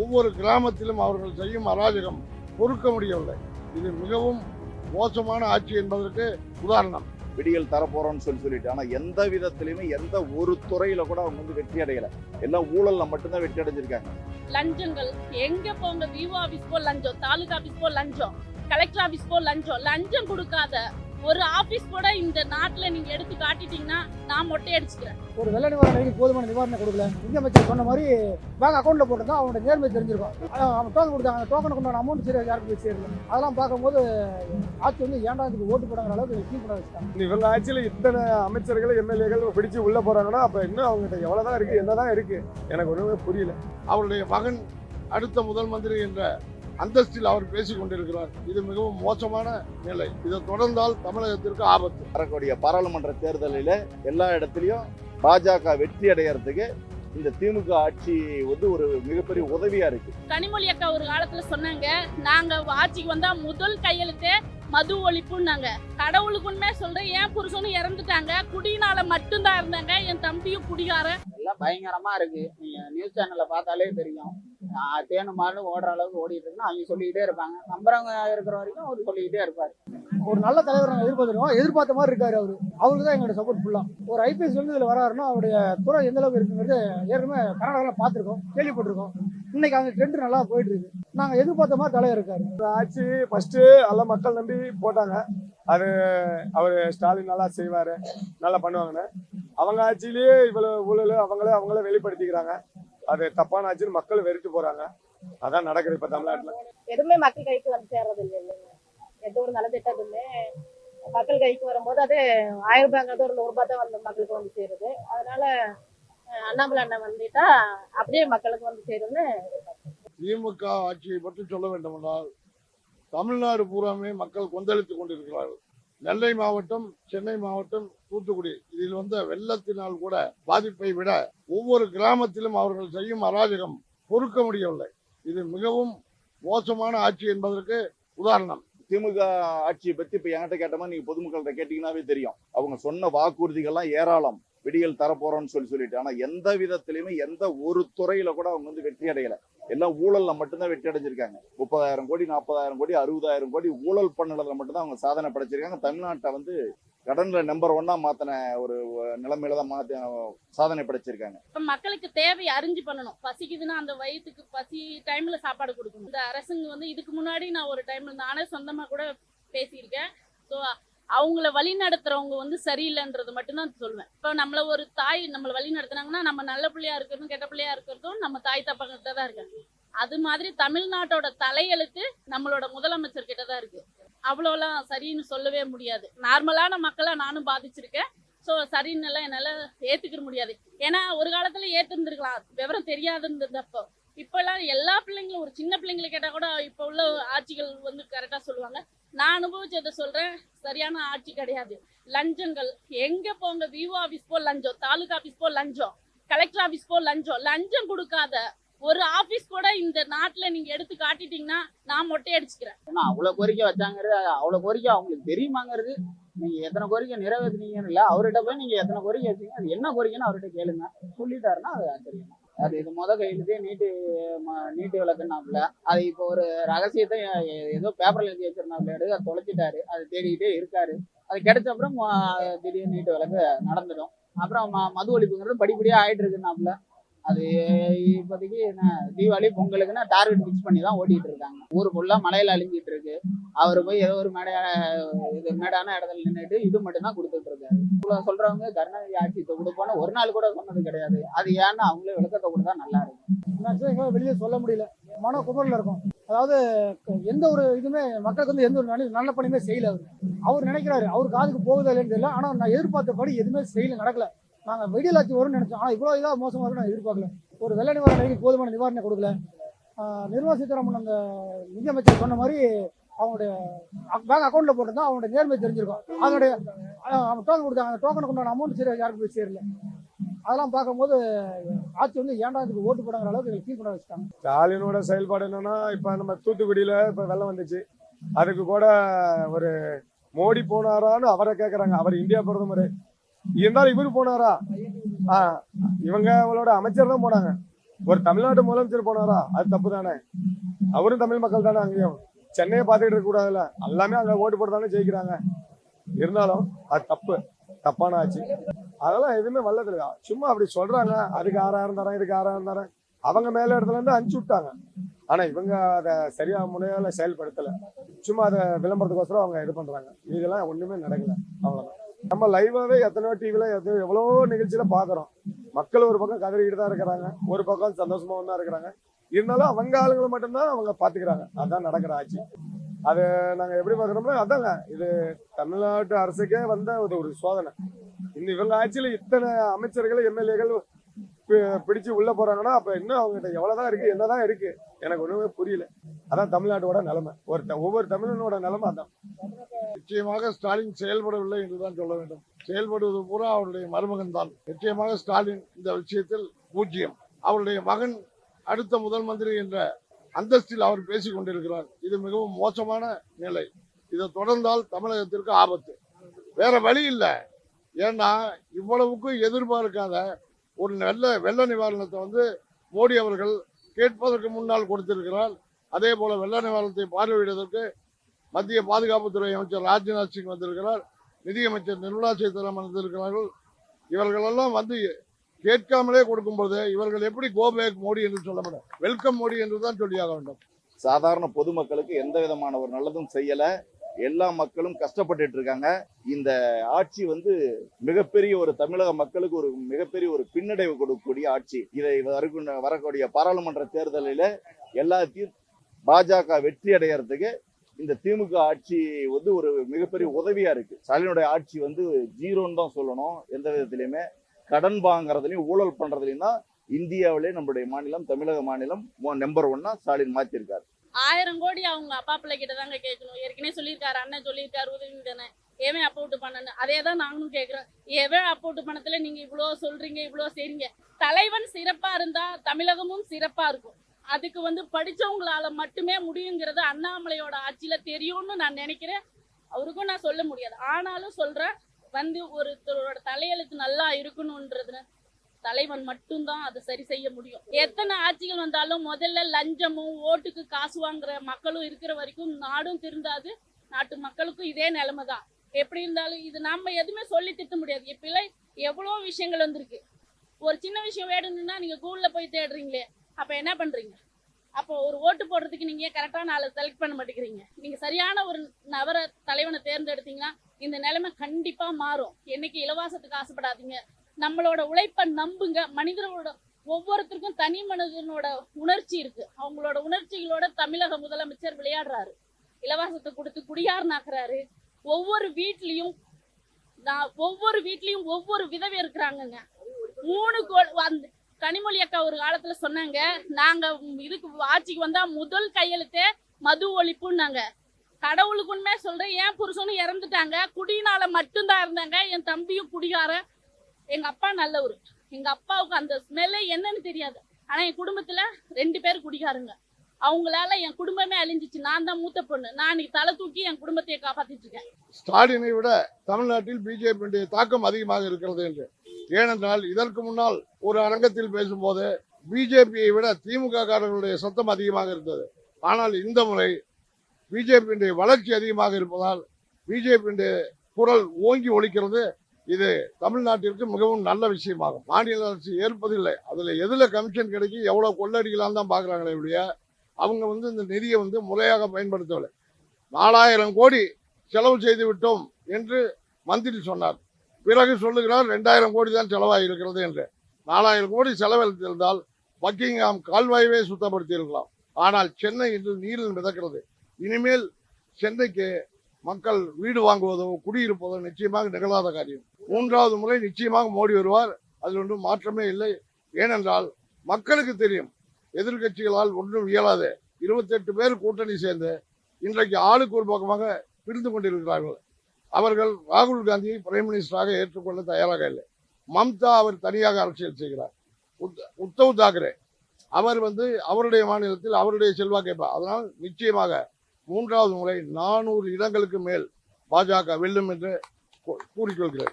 ஒவ்வொரு கிராமத்திலும் அவர்கள் செய்யும் அராஜகம் பொறுக்க முடியவில்லை. இது மிகவும் மோசமான ஆட்சி என்பதற்கு உதாரணம். விடியல் தரப்போறோம்னு சொல்லி சொல்லிட்டு ஆனா எந்த விதத்திலயுமே எந்த ஒரு துறையில கூட அவங்க வந்து வெற்றி அடையல. எல்லாம் ஊழல்ல மட்டும்தான் வெற்றி அடைஞ்சிருக்காங்க. லஞ்சங்கள். எங்க போங்க விவோ ஆபீஸ் போ லஞ்சம் தாலுகா ஆபீஸ் போ லஞ்சம் கலெக்டர் ஆபீஸ் போ லஞ்சம். லஞ்சம் கொடுக்காத ஒரு ஆபீஸ் கூட இந்த நாட்டுல நீங்க எடுத்து காட்டிட்டீங்கன்னா நான் மொட்டை அடிச்சுக்கிறேன். ஒரு வெள்ள நிவாரணைக்கு போதுமான நிவாரணம் கொடுக்கல. நிதியமைச்சர் சொன்ன மாதிரி பேங்க் அக்கௌண்ட்ல போட்டு அவனோட நேர்மை தெரிஞ்சிருக்கும். அவன் டோக்கன் கொடுத்தாங்க அந்த டோக்கனுக்கு உண்டான அமௌண்ட் சரி யாருக்கு போய் சேரல. அதெல்லாம் பார்க்கும்போது ஆட்சி வந்து ஏன்டா இதுக்கு ஓட்டு போடாங்கிற அளவுக்கு ஃபீல் பண்ண வச்சுட்டாங்க. இவங்க ஆட்சியில் இத்தனை அமைச்சர்கள் எம்எல்ஏகள் பிடிச்சு உள்ள போறாங்கன்னா அப்ப இன்னும் அவங்ககிட்ட எவ்வளவுதான் இருக்கு என்னதான் இருக்கு எனக்கு ஒண்ணுமே புரியல. அவருடைய மகன் அடுத்த முதல் மந்திரி என்ற அந்தஸ்தில் அவர் பேசிக் கொண்டிருக்கிறார் இது மிகவும் மோசமான நிலை. இதை தொடர்ந்தால் தமிழகத்திற்கு ஆபத்து. வரக்கூடிய பாராளுமன்ற தேர்தலில் எல்லா இடத்துலயும் பாஜக வெற்றி அடையறதுக்கு இந்த திமுக ஆட்சி வந்து ஒரு மிகப்பெரிய உதவியா இருக்கு. கனிமொழி அக்கா ஒரு காலத்துல சொன்னாங்க நாங்க ஆட்சிக்கு வந்தா முதல் கையெழுத்தே மது ஒழிப்புன்னாங்க. கடவுளுக்கு உண்மையா சொல்றேன் என் புருஷனும் இறந்துட்டாங்க. குடியினால மட்டும்தான் இருந்தாங்க. என் தம்பியும் குடிகாரன். எல்லாம் பயங்கரமா இருக்கு. நீங்க நியூஸ் சேனல்ல பார்த்தாலே தெரியும். தேனு மாடு ஓடுற அளவுக்கு ஓடிட்டு இருக்குன்னு அவங்க சொல்லிக்கிட்டே இருப்பாங்க. நம்புறவங்க இருக்கிற வரைக்கும் அவர் சொல்லிக்கிட்டே இருப்பாரு. ஒரு நல்ல தலைவர் நாங்கள் எதிர்பார்த்துருக்கோம் எதிர்பார்த்த மாதிரி இருக்காரு அவரு. அவருக்கு தான் எங்களோட சப்போர்ட் ஃபுல்லா ஒரு ஐபிஎஸ் வந்து இதில் வராருன்னா அவருடைய துறை எந்த அளவுக்கு இருக்குங்கிறது ஏற்கனவே கர்நாடகாவில் பார்த்துருக்கோம் கேள்விப்பட்டிருக்கோம். இன்னைக்கு அந்த ட்ரெண்ட் நல்லா போயிட்டு இருக்கு. நாங்கள் எதிர்பார்த்த மாதிரி தலைவர் இருக்காரு. ஆட்சி ஃபர்ஸ்ட் alla மக்கள் நம்பி போட்டாங்க. அது அவர் ஸ்டாலின் நல்லா செய்வாரு நல்லா பண்ணுவாங்கன்னு. அவங்க ஆட்சியிலேயே இவ்வளவு ஊழல் அவங்களே அவங்களே வெளிப்படுத்திக்கிறாங்க. அது தப்பான ஆட்சின்னு மக்கள் வெறுத்து போறாங்க. அதான் நடக்குது இப்ப தமிழ்நாட்டுல. எதுவுமே மக்கள் கைக்கு வந்து சேர்றது இல்லை இல்லைங்க. எந்த ஒரு நலத்திட்டத்துமே மக்கள் கைக்கு வரும்போது அது ஆயிரம் ரூபாய்ங்கிறது ஒரு நூறு ரூபாய் தான் வந்து மக்களுக்கு வந்து சேருது. அதனால அண்ணாமலை அண்ணன் வந்துட்டா அப்படியே மக்களுக்கு வந்து சேரும்னு திமுக ஆட்சியை பற்றி சொல்ல வேண்டுமென்றால் தமிழ்நாடு பூராமே மக்கள் கொந்தளித்துக் கொண்டிருக்கிறார்கள். நெல்லை மாவட்டம் சென்னை மாவட்டம் தூத்துக்குடி. இதில் வந்த வெள்ளத்தினால் கூட பாதிப்பை விட ஒவ்வொரு கிராமத்திலும் அவர்கள் செய்யும் அராஜகம் பொறுக்க முடியவில்லை. இது மிகவும் மோசமான ஆட்சி என்பதற்கு உதாரணம். திமுக ஆட்சியை பத்தி இப்ப என்கிட்ட கேட்டமா நீங்க பொதுமக்கள்கிட்ட கேட்டீங்கன்னாவே தெரியும். அவங்க சொன்ன வாக்குறுதிகள்லாம் ஏராளம். விடியல் தரப்போறோம்னு சொல்லி சொல்லிட்டு. ஆனா எந்த விதத்திலயுமே எந்த ஒரு துறையில கூட அவங்க வந்து வெற்றி அடையல. எல்லாம் ஊழல்ல மட்டும்தான் வெற்றி அடைஞ்சிருக்காங்க. முப்பதாயிரம் கோடி நாற்பதாயிரம் கோடி அறுபதாயிரம் கோடி ஊழல் பண்ணதுல மட்டும்தான் அவங்க சாதனை படைச்சிருக்காங்க. தமிழ்நாட்டை வந்து கடன்ல நம்பர் ஒன்னா மாத்தின ஒரு நிலைமையில தான் மாத்தி சாதனை படைச்சிருக்காங்க. இப்ப மக்களுக்கு தேவை அறிஞ்சு பண்ணணும். பசிக்குதுன்னா அந்த வயிற்றுக்கு பசி டைம்ல சாப்பாடு கொடுக்கணும். இந்த அரசுங்க வந்து இதுக்கு முன்னாடி நான் ஒரு டைம்ல நானே சொந்தமா கூட பேசியிருக்கேன். ஸோ அவங்கள வழி நடத்துறவங்க வந்து சரியில்லைன்றது மட்டும்தான் சொல்லுவேன் இப்போ நம்மள ஒரு தாய் நம்மளை வழி நடத்துனாங்கன்னா நம்ம நல்ல பிள்ளையா இருக்கிறதும் கெட்ட பிள்ளையா இருக்கிறதும் நம்ம தாய் தப்பங்கிட்ட தான் இருக்காங்க அது மாதிரி தமிழ்நாட்டோட தலையெழுத்து நம்மளோட முதலமைச்சர் கிட்ட தான் இருக்கு. அவ்வளோலாம் சரின்னு சொல்லவே முடியாது. நார்மலான மக்களை நானும் பாதிச்சிருக்கேன். ஸோ சரின்னு எல்லாம் என்னால் ஏற்றுக்கிற முடியாது. ஏன்னா ஒரு காலத்துல ஏத்திருந்திருக்கலாம். விவரம் தெரியாது இருந்தப்போ இப்போல்லாம் எல்லா பிள்ளைங்களும் ஒரு சின்ன பிள்ளைங்களை கேட்டா கூட இப்போ உள்ள ஆட்சிகள் வந்து கரெக்டா சொல்லுவாங்க. நான் அனுபவிச்சதை சொல்கிறேன் சரியான ஆட்சி கிடையாது. லஞ்சங்கள். எங்கே போங்க? விவோ ஆஃபீஸ் போ லஞ்சம். தாலுகா ஆஃபீஸ் போ லஞ்சம். கலெக்டர் ஆஃபீஸ் போ லஞ்சம். லஞ்சம் கொடுக்காத. ஒரு ஆஃபீஸ் கூட இந்த நாட்டில் நீங்கள் எடுத்து காட்டிட்டீங்கன்னா நான் மொட்டை அடிச்சுக்கிறேன். ஏன்னா அவ்வளோ கோரிக்கை வச்சாங்கிறது அவ்வளோ கோரிக்கை அவங்களுக்கு தெரியுமாங்கிறது நீங்க எத்தனை கோரிக்கை நிறைவேற்றுனீங்கன்னு இல்லை. அவர்கிட்ட போய் நீங்க எத்தனை கோரிக்கை வச்சீங்க அது என்ன கோரிக்கைன்னு அவர்கிட்ட கேளுங்க. சொல்லிட்டாருன்னா அது தெரியும் அது இது முத கையெழுத்தே நீட்டு ம- நீட்டு விளக்குனாப்புல. அது இப்போ ஒரு ரகசியத்தை ஏதோ பேப்பர்ல எழுதி வச்சிருந்தாப்புல எடுத்து அதை தொலைச்சிட்டாரு. அது தேடிக்கிட்டே இருக்காரு. அது கிடைச்ச அப்புறம் திடீர்னு நீட்டு விளக்கு நடந்துடும். அப்புறம் மது ஒழிப்புங்கிறது படிப்படியா ஆயிட்டு இருக்குனாப்புல. அது இப்போதைக்கு என்ன தீபாவளி பொங்கலுக்குன்னா டார்கெட் ஃபிக்ஸ் பண்ணி தான் ஓட்டிகிட்டு இருக்காங்க. ஊர் ஃபுல்லாக மழையில அழிஞ்சிட்டு இருக்கு. அவர் போய் ஏதோ ஒரு மேடை இது மேடான இடத்துல நின்றுட்டு இது மட்டும்தான் கொடுத்துட்டு இருக்காரு. இவ்வளவு சொல்றவங்க கருணாநிதி ஆட்சி கொடுப்போன்னு ஒரு நாள் கூட சொன்னது கிடையாது. அது ஏன்னா அவங்களே விளக்கத்தை கொடுத்தா நல்லா இருக்கும் மேக்ஸிமம் வெளியே சொல்ல முடியல. மன குமரில் இருக்கும். அதாவது எந்த ஒரு இதுவுமே மக்களுக்கு வந்து எந்த ஒரு நல்ல நல்ல பணியுமே செய்யல அவர். அவர் நினைக்கிறாரு அவர் காதுக்கு போகுதா இல்லைன்னு தெரியல. ஆனால் நான் எதிர்பார்த்தபடி எதுவுமே செய்யல நடக்கல. நாங்கள் வெடியல் ஆட்சி வரும்னு நினைச்சோம். ஆனால் இவ்வளோ இதாக மோசமாக வரும்னு நான் எதிர்பார்க்கல. ஒரு வெள்ள நிவாரணைக்கு போதுமான நிவாரணம் கொடுக்கல. நிர்மலா சீதாராமன் அந்த நிதியமைச்சர் சொன்ன மாதிரி அவங்களுடைய பேங்க் அக்கௌண்ட்டில் போட்டிருந்தா அவங்களுடைய நேர்மை தெரிஞ்சிருக்கும். அதனுடைய அவன் அவங்க டோக்கன் கொடுத்தாங்க. அந்த டோக்கனுக்கு உண்டான அமௌண்ட் சரி யாருக்கும் போய் சேரல. அதெல்லாம் பார்க்கும்போது ஆட்சி வந்து ஏன்டா இதுக்கு ஓட்டு போடுங்கிற அளவுக்கு எங்களுக்கு ஃபீல் பண்ண வச்சுட்டாங்க. ஸ்டாலினோட செயல்பாடு என்னன்னா இப்போ நம்ம தூத்துக்குடியில் இப்போ வெள்ளம் வந்துச்சு. அதுக்கு கூட ஒரு மோடி போனாரான்னு அவரை கேட்குறாங்க அவர் இந்தியா பிரதமர். இருந்தாலும் இவரு போனாரா? ஆஹ் இவங்க அவளோட அமைச்சர் தான் போனாங்க. ஒரு தமிழ்நாட்டு முதலமைச்சர் போனாரா? அது தப்பு தானே அவரும் தமிழ் மக்கள் தானே அங்கேயும். சென்னையை பார்த்துக்கிட்டு இருக்க கூடாதுல்ல. எல்லாமே அங்க ஓட்டு போட்டு தானே ஜெயிக்கிறாங்க. இருந்தாலும் அது தப்பு. தப்பான ஆச்சு அதெல்லாம் எதுவுமே வல்லதில்ல சும்மா அப்படி சொல்றாங்க. அதுக்கு ஆறாயிரம் தரேன் இதுக்கு ஆறாயிரம் தரேன். அவங்க மேல இடத்துல இருந்து அனுப்பிச்சு விட்டாங்க. ஆனா இவங்க அதை சரியா முறையால செயல்படுத்தல. சும்மா அதை விளம்பரத்துக்கோசரம் அவங்க இது பண்றாங்க. இதெல்லாம் ஒண்ணுமே நடக்கல. அவ்வளவுதான். நம்ம லைவாவே எத்தனையோ டிவில எத்தனையோ எவ்வளவோ நிகழ்ச்சியில பாக்குறோம். மக்கள் ஒரு பக்கம் கதறிக்கிட்டு தான் இருக்கிறாங்க. ஒரு பக்கம் சந்தோஷமா தான் இருக்கிறாங்க. இருந்தாலும் அவங்க ஆளுங்களை மட்டும்தான் அவங்க பாத்துக்கிறாங்க. அதான் நடக்கிற ஆட்சி. அது நாங்க எப்படி பாக்குறோம்னா அதாங்க. இது தமிழ்நாட்டு அரசுக்கே வந்த ஒரு ஒரு சோதனை. இந்த இவங்க ஆட்சியில இத்தனை அமைச்சர்கள் எம்எல்ஏகள் பிடிச்சு உள்ள போறாங்கன்னா அப்ப இன்னும் அவங்ககிட்ட எவ்வளவுதான் இருக்கு என்னதான் இருக்கு எனக்கு ஒண்ணுமே புரியல. அதான் தமிழ்நாட்டோட நிலைமை. ஒரு ஒவ்வொரு தமிழனோட நிலைமை அதான். நிச்சயமாக ஸ்டாலின் செயல்படவில்லை என்றுதான் சொல்ல வேண்டும். செயல்படுவது பூரா அவருடைய மருமகன் தான். நிச்சயமாக ஸ்டாலின் இந்த விஷயத்தில் பூஜ்ஜியம். அவருடைய மகன் அடுத்த முதல் மந்திரி என்ற அந்தஸ்தில் அவர் பேசிக் கொண்டிருக்கிறார். இது மிகவும் மோசமான நிலை. இதை தொடர்ந்தால் தமிழகத்திற்கு ஆபத்து. வேற வழி இல்லை. ஏன்னா இவ்வளவுக்கும் எதிர்பார்க்காத ஒரு நல்ல வெள்ள நிவாரணத்தை வந்து மோடி அவர்கள் கேட்பதற்கு முன்னால் கொடுத்திருக்கிறார். அதே போல வெள்ள நிவாரணத்தை பார்வையிடுவதற்கு மத்திய பாதுகாப்புத்துறை அமைச்சர் ராஜ்நாத் சிங் வந்திருக்கிறார். நிதியமைச்சர் நிர்மலா சீதாராமன் வந்திருக்கிறார்கள். இவர்களெல்லாம் வந்து கேட்காமலே கொடுக்கும்போது இவர்கள் எப்படி கோபேக் மோடி என்று சொல்ல முடியும் வெல்கம் மோடி என்று தான் சொல்லியாக வேண்டும். சாதாரண பொதுமக்களுக்கு எந்த விதமான ஒரு நல்லதும் செய்யலை. எல்லா மக்களும் கஷ்டப்பட்டுட்டு இருக்காங்க. இந்த ஆட்சி வந்து மிகப்பெரிய ஒரு தமிழக மக்களுக்கு ஒரு மிகப்பெரிய ஒரு பின்னடைவு கொடுக்கக்கூடிய ஆட்சி. இதை வரக்கூடிய பாராளுமன்ற தேர்தலில் எல்லாத்தையும் பாஜக வெற்றி அடையறதுக்கு இந்த திமுக ஆட்சி வந்து ஒரு மிகப்பெரிய உதவியா இருக்கு. ஸ்டாலினுடைய ஆட்சி வந்து ஜீரோன்னு தான் சொல்லணும். எந்த விதத்திலையுமே கடன் வாங்குறதுலையும் ஊழல் பண்றதுலயும் தான் இந்தியாவிலே நம்மளுடைய மாநிலம் தமிழக மாநிலம் நம்பர் ஒன்னா ஸ்டாலின் மாத்திருக்காரு. ஆயிரம் கோடி அவங்க அப்பா பிள்ளை கிட்ட தாங்க கேட்கணும். ஏற்கனவே சொல்லியிருக்காரு அண்ணன் சொல்லியிருக்காரு உதவி தானே ஏவன் அப்போட்டு பண்ணனு அதே தான் நாங்களும் கேட்குறோம் ஏவன் அப்போட்டு பணத்துல நீங்க இவ்வளோ சொல்றீங்க இவ்வளோ செய்றீங்க. தலைவன் சிறப்பா இருந்தா தமிழகமும் சிறப்பா இருக்கும். அதுக்கு வந்து படிச்சவங்களால மட்டுமே முடியுங்கிறது அண்ணாமலையோட ஆட்சியில தெரியும்னு நான் நினைக்கிறேன். அவருக்கும் நான் சொல்ல முடியாது. ஆனாலும் சொல்றேன் வந்து ஒருத்தரோட தலையெழுத்து நல்லா இருக்கணுன்றது தலைவன் மட்டும்தான் அதை சரி செய்ய முடியும். எத்தனை ஆட்சிகள் வந்தாலும் முதல்ல லஞ்சமும் ஓட்டுக்கு காசு வாங்குற மக்களும் இருக்கிற வரைக்கும் நாடும் திருந்தாது. நாட்டு மக்களுக்கும் இதே நிலைமை தான் எப்படி இருந்தாலும் இது நம்ம எதுவுமே சொல்லி திட்ட முடியாது. இப்பெல்லாம் எவ்வளோ விஷயங்கள் வந்திருக்கு. ஒரு சின்ன விஷயம் வேணும்னா நீங்க கூகுளில் போய் தேடுறீங்களே. அப்ப என்ன பண்றீங்க? அப்போ ஒரு ஓட்டு போடுறதுக்கு நீங்க கரெக்டான ஆளை செலக்ட் பண்ண மாட்டேங்கிறீங்க? நீங்க சரியான ஒரு நபர தலைவனை தேர்ந்தெடுத்தீங்கன்னா இந்த நிலைமை கண்டிப்பா மாறும். என்னைக்கு இலவாசத்துக்கு ஆசைப்படாதீங்க. நம்மளோட உழைப்பை நம்புங்க. மனிதர்களோட ஒவ்வொருத்தருக்கும் தனி மனிதனோட உணர்ச்சி இருக்கு. அவங்களோட உணர்ச்சிகளோட தமிழக முதலமைச்சர் விளையாடுறாரு. இலவசத்தை கொடுத்து குடியாரனாக்குறாரு ஒவ்வொரு வீட்லயும் நான் ஒவ்வொரு வீட்லயும் ஒவ்வொரு விதவை இருக்கிறாங்கங்க. மூணு கோ- அந்த கனிமொழி அக்கா ஒரு காலத்துல சொன்னாங்க நாங்க இதுக்கு ஆட்சிக்கு வந்தா முதல் கையெழுத்தே மது ஒழிப்புன்னாங்க. கடவுளுக்கு உண்மையா சொல்றேன் என் புருஷனும் இறந்துட்டாங்க குடியினால மட்டும்தான் இருந்தாங்க என் தம்பியும் குடிகாரன். எங்க அப்பா நல்லவர். எங்க அப்பாவுக்கு அந்த ஸ்மெல்லே என்னன்னு தெரியாது. ஆனா என் குடும்பத்துல ரெண்டு பேர் குடிகாருங்க. அவங்களால என் குடும்பமே அழிஞ்சிச்சு. நான் தான் மூத்த பொண்ணு. நான் இன்னைக்கு தலை தூக்கி என் குடும்பத்தையே காப்பாத்திட்டு இருக்கேன். ஸ்டாலினை விட தமிழ்நாட்டில் பிஜேபியுடைய தாக்கம் அதிகமாக இருக்கிறது என்று ஏனென்றால் இதற்கு முன்னால் ஒரு அரங்கத்தில் பேசும்போது பிஜேபியை விட திமுக காரர்களுடைய சத்தம் அதிகமாக இருந்தது. ஆனால் இந்த முறை பிஜேபியினுடைய வளர்ச்சி அதிகமாக இருப்பதால் பிஜேபியுடைய குரல் ஓங்கி ஒழிக்கிறது. இது தமிழ்நாட்டிற்கு மிகவும் நல்ல விஷயமாகும். மாநில அரசு ஏற்பதில்லை. அதில் எதில் கமிஷன் கிடைக்கும் எவ்வளோ கொள்ளடிக்கலாம் தான் பார்க்குறாங்களே ஒழிய அவங்க வந்து இந்த நிதியை வந்து முறையாக பயன்படுத்தவில்லை. நாலாயிரம் கோடி செலவு செய்து விட்டோம் என்று மந்திரி சொன்னார். பிறகு சொல்லுகிறார் ரெண்டாயிரம் கோடி தான் செலவாகி இருக்கிறது என்று. நாலாயிரம் கோடி செலவழித்திருந்தால் பக்கிங்ஹாம் கால்வாயவே சுத்தப்படுத்தி இருக்கலாம். ஆனால் சென்னை இன்று நீரில் மிதக்கிறது. இனிமேல் சென்னைக்கு மக்கள் வீடு வாங்குவதோ குடியிருப்பதோ நிச்சயமாக நிகழாத காரியம். மூன்றாவது முறை நிச்சயமாக மோடி வருவார். அதில் ஒன்றும் மாற்றமே இல்லை. ஏனென்றால் மக்களுக்கு தெரியும் எதிர்க்கட்சிகளால் ஒன்றும் இயலாது. இருபத்தெட்டு பேர் கூட்டணி சேர்ந்து இன்றைக்கு ஆளுக்கு ஒரு பக்கமாக பிரிந்து கொண்டிருக்கிறார்கள். அவர்கள் ராகுல் காந்தியை பிரைம் மினிஸ்டராக ஏற்றுக்கொள்ள தயாராக இல்லை. மம்தா அவர் தனியாக அரசியல் செய்கிறார். உத்தவ் தாக்கரே அவர் வந்து அவருடைய மாநிலத்தில் அவருடைய செல்வாக்கு கேட்பார் அதனால் நிச்சயமாக மூன்றாவது முறை நானூறு இடங்களுக்கு மேல் பாஜக வெல்லும் என்று கூறிக்கொள்கிறேன்.